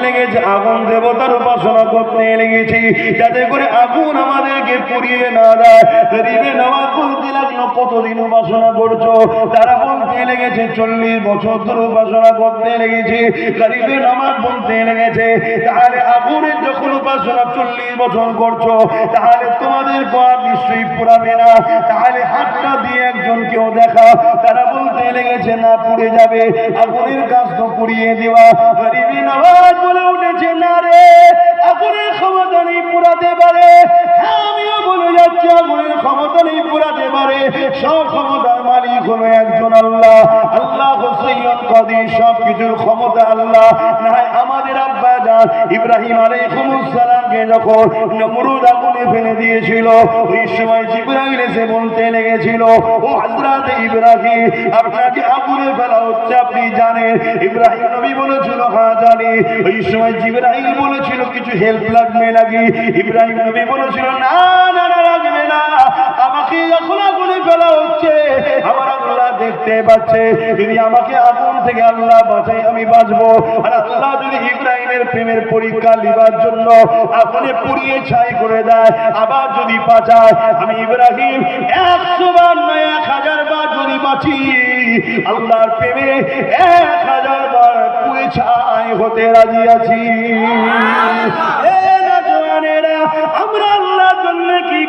লেগেছে আগুন দেবতার উপাসনা করতে লেগেছি। যাতে করে আগুন আমাদেরকে পুড়িয়ে না দেয়। গরিবে নামাজ বলতে লাগল, কতদিন উপাসনা করছ? তারা বলতে লেগেছে, চল্লিশ বছর ধরে উপাসনা করতে লেগেছে গরিবে নামাজ বলতে লেগেছে। তাহলে আগুনের যখন উপাসনা চল্লিশ বছর করছ, তাহলে তোমাদের ঘর নিশ্চয়ই পুরাবে না। তাহলে হাতটা দিয়ে একজন কেউ দেখা। তারা বলতে লেগেছে, না, পুড়ে যাবে। আগুনের কাজ তো পুড়িয়ে দেওয়া। গরিবী নামাজ বলে উঠেছে, না রে আগুনের ক্ষমতা নেই পুরাতে পারে। হ্যাঁ আমিও বলে যাচ্ছি। ক্ষমতা নেই, পুরাতে পারে। সব ক্ষমতার মালিক হলো একজন আল্লাহ। আল্লাহ কদির সব কিছুর ক্ষমতা আল্লাহ। না আমাদের আব্বা যান ইব্রাহিম যখন নমরুদ আগুনে ফেলে দিয়েছিল, ওই সময় এসে বলতে লেগেছিল, ও হযরত ইব্রাহিম, আপনাকে আগুনে ফেলা হচ্ছে, আপনি জানেন? ইব্রাহিম নবী বলেছিল হ্যাঁ জানি। ওই সময় জিব্রাইল বলেছিল, কিছু হেল্প লাগবে নাকি? ইব্রাহিম নবী বলেছিল, না না না, লাগবে না আমাকে যখন আগুনে ফেলা হচ্ছে। আমার আল্লাহ দেখতে পাচ্ছে। যদি আমাকে আগুন থেকে আল্লাহ বাঁচাই আমি বাঁচবো। আর আল্লাহ যদি ইব্রাহিমের প্রেমের পরীক্ষা লিবার জন্য আগুনে পুড়িয়ে ছাই করে দেয় আবার যদি বাঁচায় আমি ইব্রাহিম একশো বার নয় এক হাজার বার যদি বাঁচি আল্লাহর প্রেমে এক হাজার বার পুড়ে ছাই হতে রাজি আছি।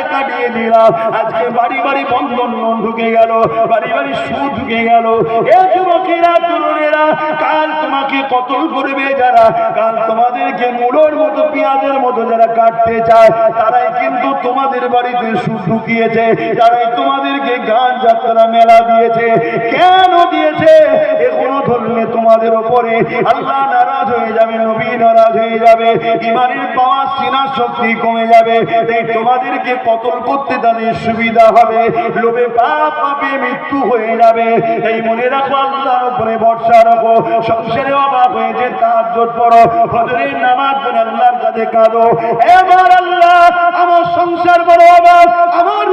নিয়ে কাটিয়ে দিলাম। আজকে বাড়ি বাড়ি বন্ধন লোন ঢুকে গেল, বাড়ি বাড়ি সুদ ঢুকে গেল। এ যুবকেরা, তরুণেরা, কাল তোমাকে কতল করবে যারা? কাল তোমাদেরকে মুলোর মতো, পেঁয়াজের মতো যারা কাটতে চায়, তারাই কিন্তু তোমাদের বাড়িতে সুদ ঢুকিয়েছে। তারাই তোমাদেরকে গান যাত্রা মেলা দিয়েছে। কেন দিয়েছে? এখনও ধরলে তোমাদের ওপরে। আল্লাহ নারাজ হয়ে যাবে, নবী নারাজ হয়ে যাবে। ইমানের পাওয়া সিনা শক্তি কমে যাবে। তোমাদেরকে কতল করতে তাদের সুবিধা হবে। লোভে পাপ পাবে মৃত্যু হয়ে যাবে। এই মনে রাখো, আল্লাহর উপরে ভরসা রাখো। সংসারে অভাব হয়েছে তার জোট পড়ো। হজরের নামাজ আল্লাহর কাছে কাঁদো। এবার আল্লাহ, আমার সংসার বড় অভাব আমার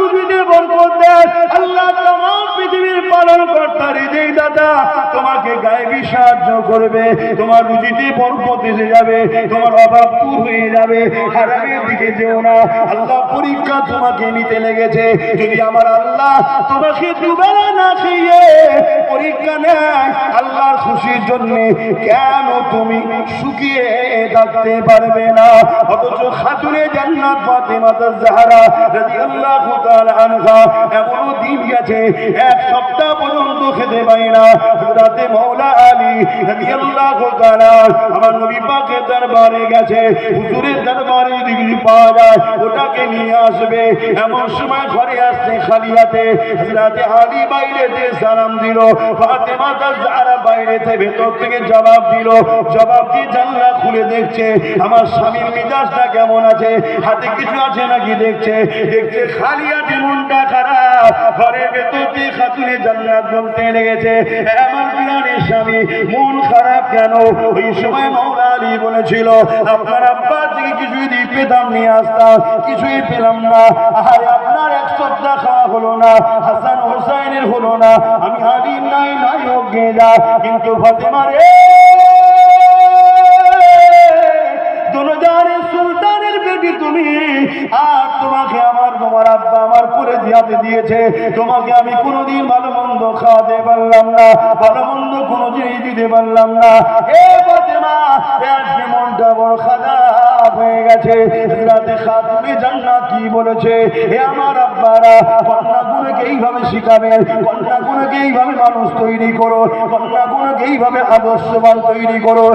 করবে, তোমার রুজিতে বরকত এসে যাবে, তোমার অভাব দূর হয়ে যাবে, হারামের দিকে যেও না। আল্লাহ পরীক্ষা তোমাকে নিতে লেগেছে। যদি আমার আল্লাহ তোমাকে দুবেলা না খেয়ে পরীক্ষা নেয়, আল্লাহর খুশির জন্য কেন তুমি শুকিয়ে থাকতে পারবে না? অথচ খাতুনে জান্নাত ফাতেমা জাহরা রাদিয়াল্লাহু তাআলা আনহা এমনও দিন গেছে, এক সপ্তাহ পর্যন্ত খেতে পাই না। রাতে মৌলা আলী আমার নবী পাকের দরবারে গেছে, হুজুরের দরবারে যদি কিছু পাওয়া যায়, ওটাকে নিয়ে আসবে। এমন সময় ঘরে আসছে খালি হাতে আলী বাইরে দিয়ে সালাম দিল, ফাতেমা জাহরা বাইরে থেকে ভেতর থেকে জবাব দিল, জবাব দিয়ে জানলা খুলে দেখছে, আমার স্বামীর মিজাজটা কেমন আছে, হাতে কিছু আছে নাকি দেখছে দেখছে খালি হাতে মনটা খারাপ, ঘরের ভেতর দিয়ে খাতুনে জান্নাত বলতে লেগেছে। আমার বিরানের স্বামী, মন খারাপ কেন? ওই সময় মৌলা আলী বলেছিল, আপনার আব্বা থেকে কিছু যদি পেতাম নিয়ে আসতাম, কিছুই পেলাম না। আর আপনার এক সপ্তাহ খাওয়া হলো না, হাসান হোসাইনের হলো না। আমি আলীর নাই নাই অজ্ঞে যা কিন্তু দুজানের বেটি তুমি? আর তোমাকে আমার তোমার আব্বা আমার করে দিয়াতে দিয়েছে। তোমাকে আমি কোনোদিন ভালো মন্দ খাওয়াতে পারলাম না ভালো মন্দ কোনো জিনিস দিতে পারলাম না। এ ফাতেমা আজকে মনটা বড় খারাপ হয়ে গেছে। রাতে খাতুনে কি বলেছে? আমার আব্বারা, কন্যাগুলোকে এইভাবে শিখাবেন কন্যাগুলোকে এইভাবে মানুষ তৈরি করো, কন্যাগুলোকে এইভাবে আদর্শবান তৈরি করো।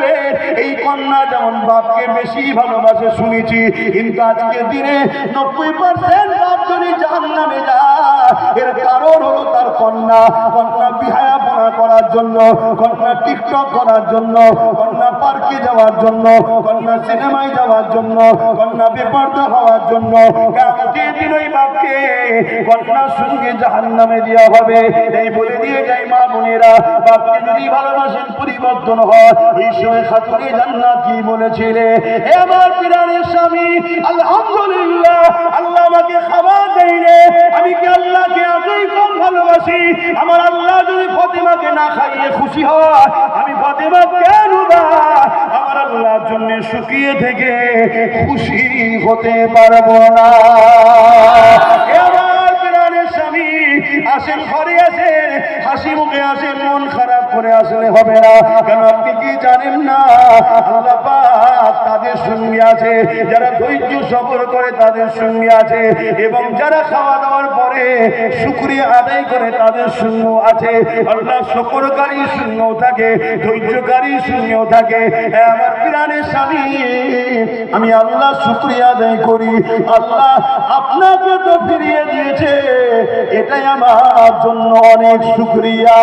মনে এই কন্যা যেমন বাপকে বেশি ভালোবাসে, শুনেছি। কিন্তু আজকের দিনে নব্বই পার্সেন্ট বাপ যদি জাহান নামে যায়, এর কারণ হলো তার কন্যা। কন্যা বিহায়া সিনেমা করার জন্য, কন্যা টিকটক করার জন্য, কন্যা পার্কে যাওয়ার জন্য, কন্যা সিনেমায় যাওয়ার জন্য, কন্যা বেপর্দা হওয়ার জন্য। দিন ওই বাপকে কন্যার সঙ্গে জাহান নামে দেওয়া হবে। এই বলে দিয়ে যাই মা বোনেরা, বাপকে যদি ভালোবাসেন, পরিবর্তন হয়। সময় খাতুনে জান্নাত কি বলেছিলে? হে আমার স্বামী, আলহামদুলিল্লাহ, আল্লাহ আমাকে খাবার দেয় রে। আমি কি আল্লাহকে এতই কম ভালোবাসি? আমার আল্লাহ যদি ফতেমাকে না খাইয়ে খুশি হয়, আমি ফতেমা কেন আমার আল্লাহর জন্য শুকিয়ে থেকে খুশি হতে পারব না। আসেন ঘরে আসেন হাসি মুখে আসেন মন খারাপ করে আসলে হবে না। কেন আপনি কি জানেন না? তাদের সঙ্গে আছে যারা ধৈর্য সবর করে তাদের সঙ্গে আছে এবং যারা খাওয়া দাওয়ার পরে শুক্রিয়া আদায় করে তাদের সঙ্গেও আছে। আল্লাহ শকরকারী সঙ্গেও থাকে ধৈর্যকারী শূন্য থাকে। হ্যাঁ, আমার প্রাণের স্বামী আমি আল্লাহ শুক্রিয়া আদায় করি। আল্লাহ আপনাকে তো ফিরিয়ে দিয়েছে এটাই আমার জন্য অনেক শুক্রিয়া